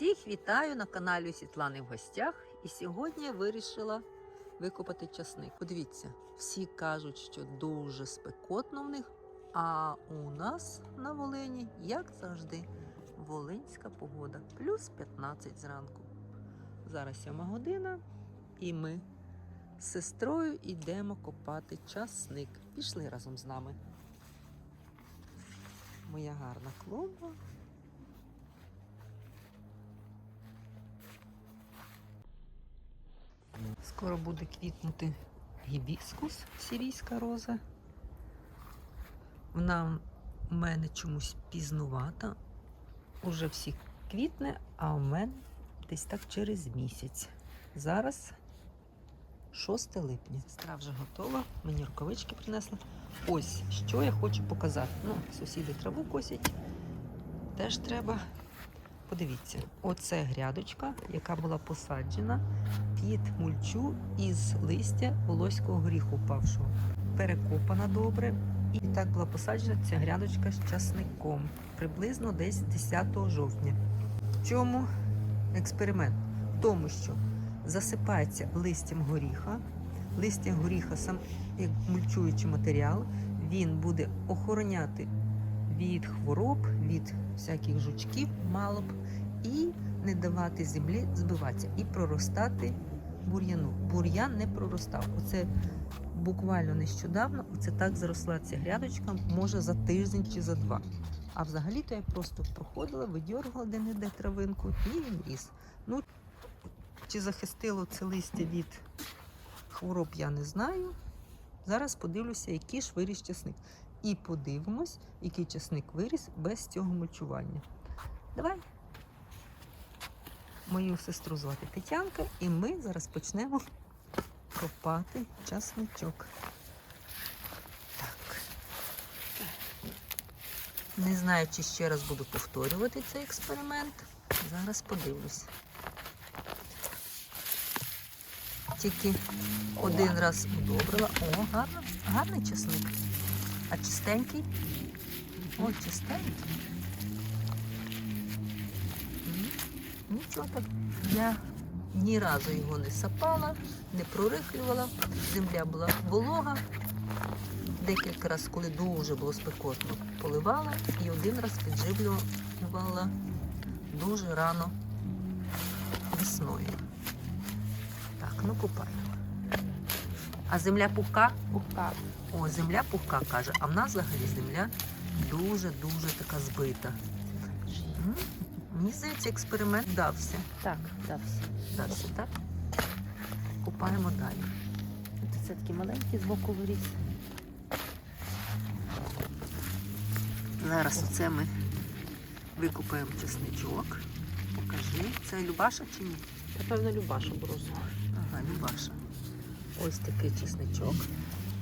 Всіх вітаю на каналі Світлани в гостях. І сьогодні я вирішила викопати часник. Подивіться, всі кажуть, що дуже спекотно в них. А у нас на Волині, як завжди, волинська погода. Плюс 15 зранку. Зараз 7 година, і ми з сестрою йдемо копати часник. Пішли разом з нами. Моя гарна клумба. Скоро буде квітнути гібіскус, сирійська роза. Вона в мене чомусь пізнувата. Уже всі квітне, а в мене десь так через місяць. Зараз 6 липня. Стра вже готова, мені рукавички принесли. Ось що я хочу показати. Ну, сусіди траву косять. Теж треба. Подивіться, оце грядочка, яка була посаджена під мульчу із листя волоського горіху впавшого. Перекопана добре. І так була посаджена ця грядочка з часником приблизно десь 10 жовтня. В чому експеримент? В тому, що засипається листям горіха. Листя горіха сам як мульчуючий матеріал, він буде охороняти від хвороб, від всяких жучків, мало б, і не давати землі збиватися і проростати бур'яну. Бур'ян не проростав. Оце буквально нещодавно, оце так заросла ця грядочка, може за тиждень чи за два. А взагалі-то я просто проходила, видьоргала де-не-де травинку і він ріс. Ну, чи захистило це листя від хвороб, я не знаю. Зараз подивлюся, який ж виріс часник. І подивимось, який часник виріс без цього мульчування. Давай. Мою сестру звати Тетянка, і ми зараз почнемо копати часничок. Так. Не знаю, чи ще раз буду повторювати цей експеримент. Зараз подивлюсь. Тільки один раз удобрила. О, гарно, гарний часник. А чистенький? Ой, чистенький. Нічого так. Я ні разу його не сапала, не прорихлювала. Земля була волога. Декілька разів, коли дуже було спекотно, поливала і один раз підживлювала дуже рано весною. Так, ну купаємо. А земля пухка? Пухка. О, земля пухка каже, а в нас взагалі земля дуже-дуже така збита. М, Мені здається, експеримент вдався. Так, дався. Вдався, так? Купаємо далі. Це такий маленький з боку виріс. Зараз оце ми викупаємо чесничок. Покажи. Це Любаша чи ні? Напевно, Любаша бросила. Ага, Любаша. Ось такий чесничок.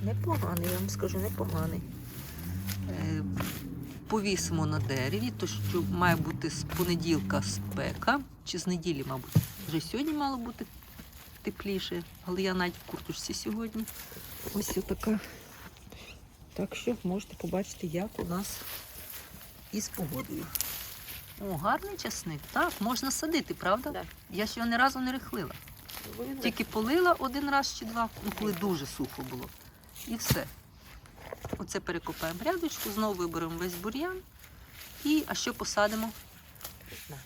Непоганий, я вам скажу, непоганий. Е, повісимо на дереві, то що має бути з понеділка спека, чи з неділі, мабуть. Вже сьогодні мало бути тепліше, але я навіть в курточці сьогодні. Ось така. Так що можете побачити, як у нас із погодою. О, гарний часник. Так, можна садити, правда? Так. Я ще його ні разу не рихлила. Тільки полила один раз чи два, ну коли дуже сухо було. І все. Оце перекопаємо грядочку, знову виберемо весь бур'ян. І а що посадимо? Не знаю.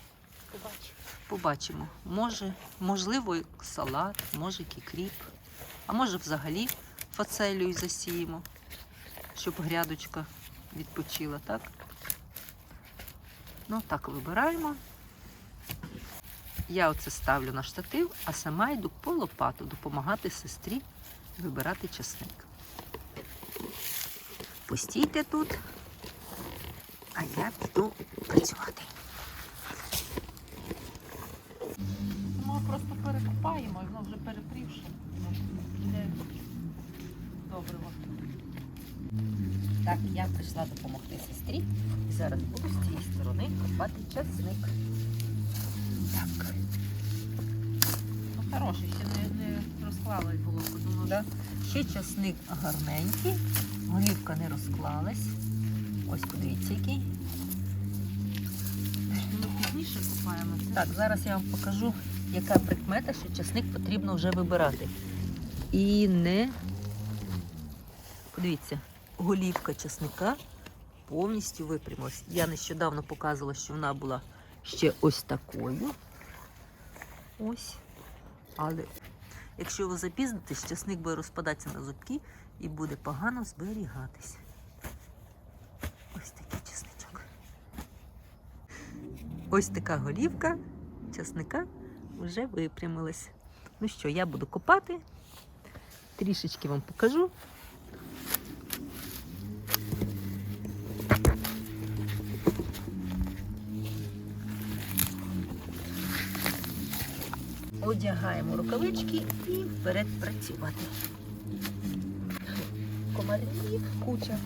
Побачимо. Побачимо. Може, можливо, салат, може кріп, а може взагалі фацелію засіємо, щоб грядочка відпочила, так? Ну, так вибираємо. Я оце ставлю на штатив, а сама йду по лопату допомагати сестрі вибирати часник. Постійте тут, а я піду працювати. Ми просто перекопаємо, воно вже перепрівши. Йде добриво. Так, я прийшла допомогти сестрі. І зараз буду з цієї сторони копати часник. Хороший, ще не, не розклалось було. Подумала, Да. Ще часник гарненький, голівка не розклалась. Ось подивіться, який. пізніше купаємо. Це Так, зараз я вам покажу, яка прикмета, що часник потрібно вже вибирати. І не, подивіться, голівка часника повністю випрямилась. Я нещодавно показувала, що вона була ще ось такою. Ось. Але якщо ви запізнитесь, часник буде розпадатися на зубки і буде погано зберігатись. Ось такий часничок. Ось така голівка часника вже випрямилась. Ну що, я буду копати, трішечки вам покажу. Одягаємо рукавички і вперед працювати. Комарів куча.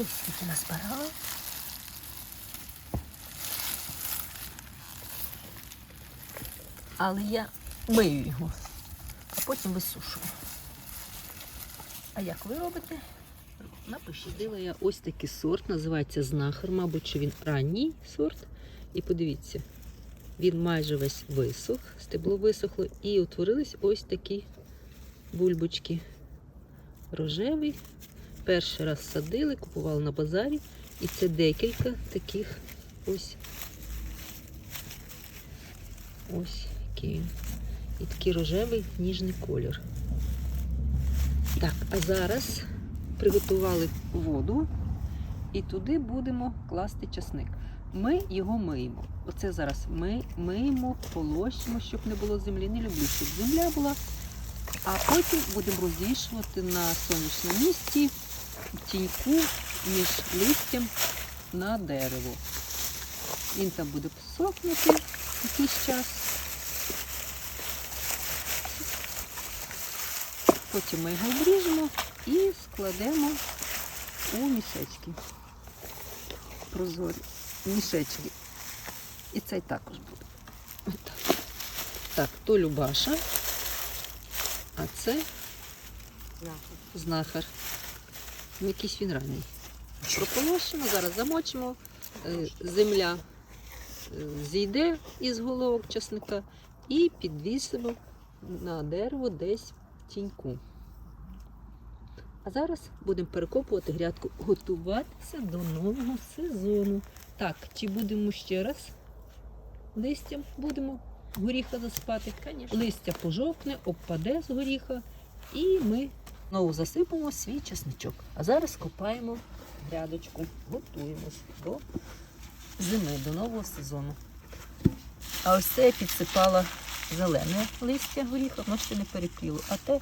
Ось скільки назбирала. Але я мию його, а потім висушую. А як ви робите? Напишіть. Я ось такий сорт, називається знахар, мабуть, що він ранній сорт. І подивіться, він майже весь висох, стебло висохло, і утворились ось такі бульбочки. Рожевий. Перший раз садили, купували на базарі. І це декілька таких ось. Ось який він. І такий рожевий ніжний колір. Так, а зараз приготували воду і туди будемо класти часник. Ми його миємо. Оце зараз ми миємо, полощимо, щоб не було землі. Не люблю, щоб земля була. А потім будемо розвішувати на сонячному місці тіньку між листям на дерево. Він там буде сохнути якийсь час. Потім ми його обріжемо і складемо у мішечки. Прозорі мішечки. І цей також буде. Отак. Так, то Любаша, а це знахар. Якийсь він ранній. Прополощимо, зараз замочимо, е, земля е, зійде із головок часника і підвісимо на дерево десь в тіньку. А зараз будемо перекопувати грядку, готуватися до нового сезону. Так, чи будемо ще раз листям будемо горіха засипати? Конечно. Листя пожовкне, обпаде з горіха, і ми знову засипемо свій чесничок. А зараз копаємо грядочку, готуємось до зими, до нового сезону. А ось це я підсипала зелене листя горіха, воно ще не перепріло. А те,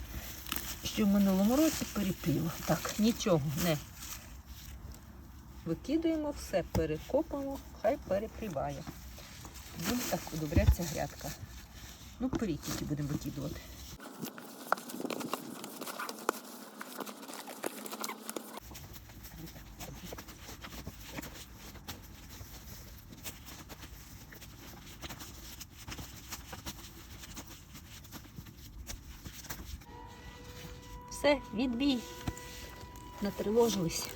що в минулому році перепріло. Так, нічого не викидаємо, все перекопаємо, хай перепріває. Буде так удобрятися грядка. Ну, тільки будемо викидувати. Все, відбій. Натривожились.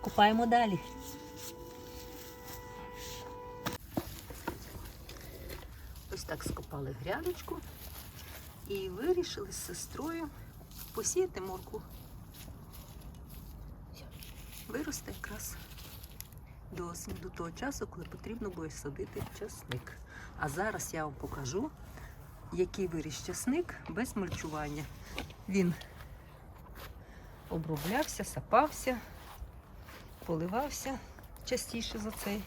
Купаємо далі. Ось так скопали грядочку і вирішили з сестрою посіяти моркву. Виросте якраз до до того часу, коли потрібно буде садити часник. А зараз я вам покажу, який виріс часник без мульчування. Він оброблявся, сапався, поливався частіше за цей.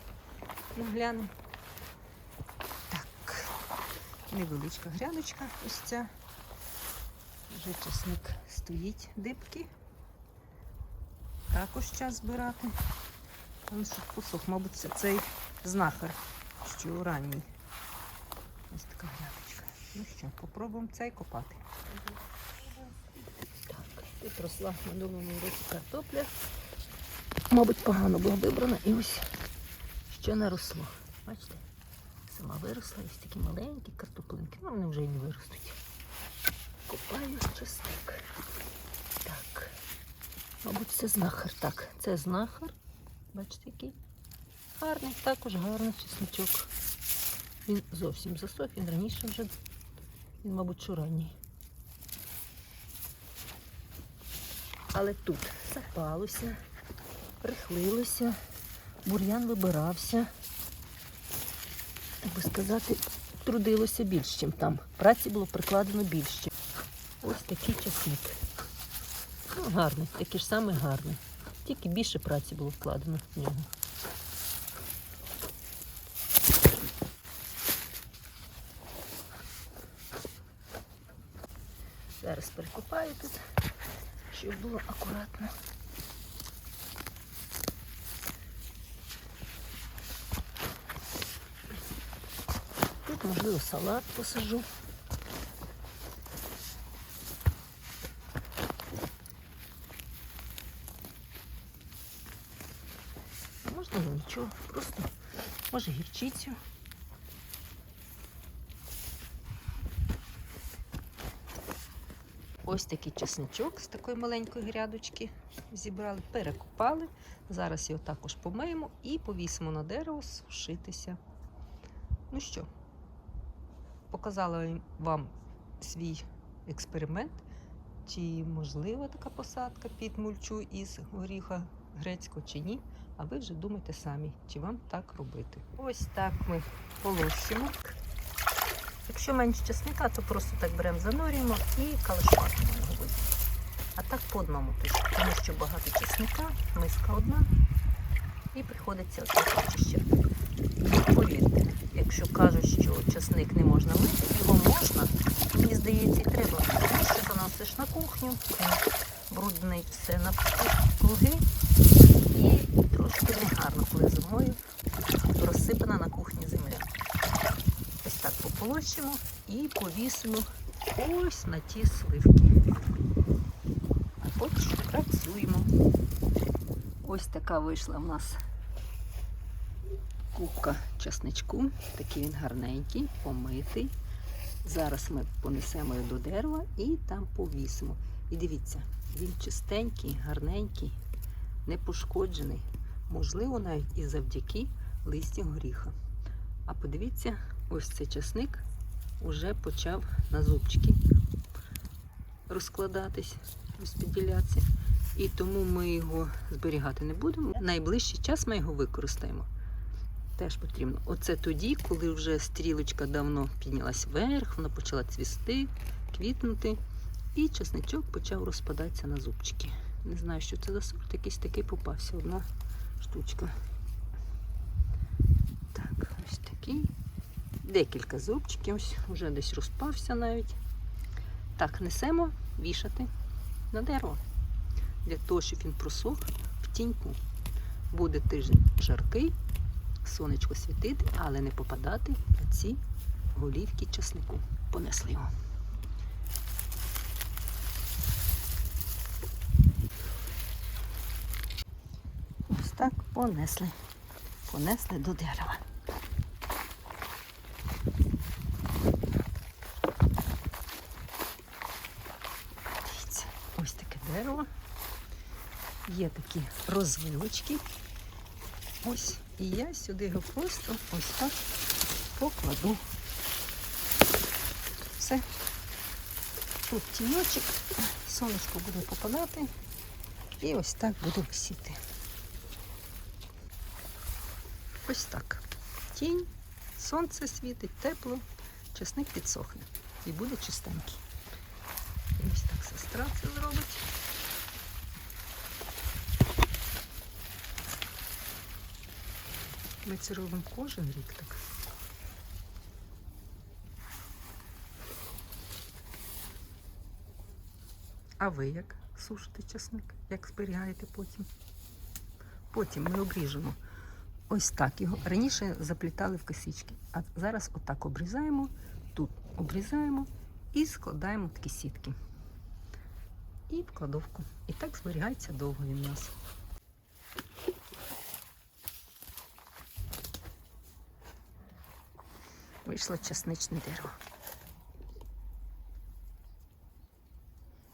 Ну, глянемо. Так, невеличка грядочка ось ця. Вже часник стоїть дибки. Також час збирати. Він що посох, мабуть, це цей знахар, що ранній. Ось така грядочка. Ну що, попробуємо цей копати. Тут росла в минулому році картопля. Мабуть, погано була вибрана і ось що наросло. Бачите? Сама виросла, ось такі маленькі картоплинки. Ну, вони вже і не виростуть. Копаю чесник. Так. Мабуть, це знахар. Так, це знахар. Бачите, який гарний, також гарний чесничок. Він зовсім засох, він раніше вже, він, мабуть, що ранній. Але тут запалося, рихлилося, бур'ян вибирався. Так би сказати, трудилося більш, ніж там. Праці було прикладено більше. Ось такий часник. Ну, гарний, такий ж самий гарний. Тільки більше праці було вкладено в нього. Зараз перекопаю тут, щоб було акуратно. Тут, можливо, салат посажу. І нічого, просто може гірчицю. Ось такий чесничок з такої маленької грядочки зібрали, перекопали. Зараз його також помиємо і повісимо на дерево сушитися. Ну що, показала вам свій експеримент, чи можлива така посадка під мульчу із горіха грецького чи ні. А ви вже думайте самі, чи вам так робити. Ось так ми полощимо. Якщо менше чесника, то просто так беремо, занурюємо і калашматимо його. А так по одному тому що багато чесника, миска одна, і приходиться отак очищати. Повірте, якщо кажуть, що чесник не можна мити, його можна, мені здається, і треба. Тому що заносиш на кухню, брудний все на круги і трошки негарно, коли зимою розсипана на кухні земля. Ось так і повісимо ось на ті сливки. А поки що працюємо. Ось така вийшла в нас кубка часничку. Такий він гарненький, помитий. Зараз ми понесемо його до дерева і там повісимо. І дивіться, він чистенький, гарненький, не пошкоджений. Можливо, навіть і завдяки листі горіха. А подивіться, ось цей часник вже почав на зубчики розкладатись, розподілятися. І тому ми його зберігати не будемо. Найближчий час ми його використаємо. Теж потрібно. Оце тоді, коли вже стрілочка давно піднялась вверх, вона почала цвісти, квітнути, і часничок почав розпадатися на зубчики. Не знаю, що це за сорт, якийсь такий попався, одна штучка. Так, ось такий. Декілька зубчиків, вже десь розпався навіть. Так, несемо вішати на дерево. Для того, щоб він просох в тіньку. Буде тиждень жаркий, сонечко світити, але не попадати на ці голівки часнику. Понесли його. Ось так понесли. Понесли до дерева. Дивіться, ось дерево. Є такі розвилочки. Ось. І я сюди його просто ось так покладу. Все. Тут тіньочок, сонечко буде попадати. І ось так буду висіти. Ось так. Тінь, сонце світить, тепло, часник підсохне і буде чистенький. Ось так сестра це зробить. Ми це робимо кожен рік так. А ви як сушите часник? Як зберігаєте потім? Потім ми обріжемо ось так його. Раніше заплітали в косички, а зараз отак обрізаємо, тут обрізаємо і складаємо такі сітки. І в кладовку. І так зберігається довго він у нас. Вийшло часничне дерево.